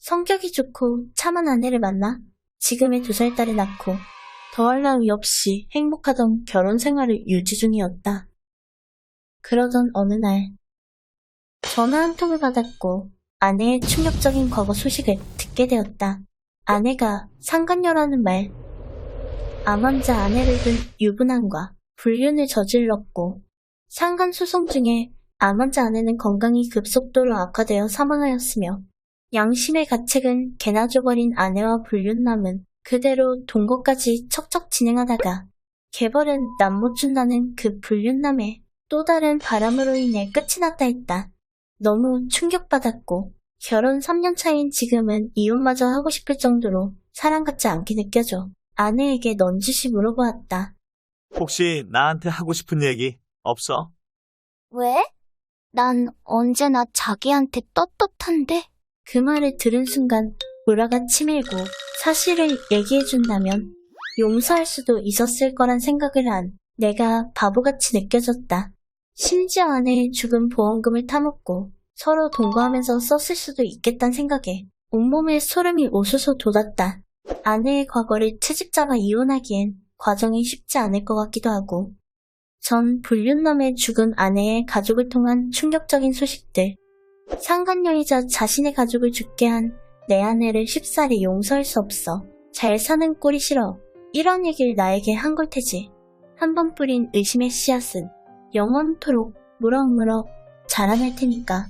성격이 좋고 참한 아내를 만나 지금의 두 살 딸을 낳고 더할 나위 없이 행복하던 결혼 생활을 유지 중이었다. 그러던 어느 날 전화 한 통을 받았고 아내의 충격적인 과거 소식을 듣게 되었다. 아내가 상간녀라는 말, 암환자 아내를 둔 유부남과 불륜을 저질렀고 상간 소송 중에 암환자 아내는 건강이 급속도로 악화되어 사망하였으며 양심의 가책은 개나 줘버린 아내와 불륜남은 그대로 동거까지 척척 진행하다가 개벌은 남 못 준다는 그 불륜남의 또 다른 바람으로 인해 끝이 났다 했다. 너무 충격받았고 결혼 3년 차인 지금은 이혼마저 하고 싶을 정도로 사랑 같지 않게 느껴져 아내에게 넌지시 물어보았다. 혹시 나한테 하고 싶은 얘기 없어? 왜? 난 언제나 자기한테 떳떳한데? 그 말을 들은 순간 보라가 치밀고 사실을 얘기해준다면 용서할 수도 있었을 거란 생각을 한 내가 바보같이 느껴졌다. 심지어 아내의 죽은 보험금을 타먹고 서로 동거하면서 썼을 수도 있겠다는 생각에 온몸에 소름이 오수소 돋았다. 아내의 과거를 트집잡아 이혼하기엔 과정이 쉽지 않을 것 같기도 하고 전 불륜남의 죽은 아내의 가족을 통한 충격적인 소식들 상간녀이자 자신의 가족을 죽게 한 내 아내를 쉽사리 용서할 수 없어. 잘 사는 꼴이 싫어. 이런 얘기를 나에게 한 걸 테지. 한 번 뿌린 의심의 씨앗은 영원토록 무럭무럭 자라날 테니까.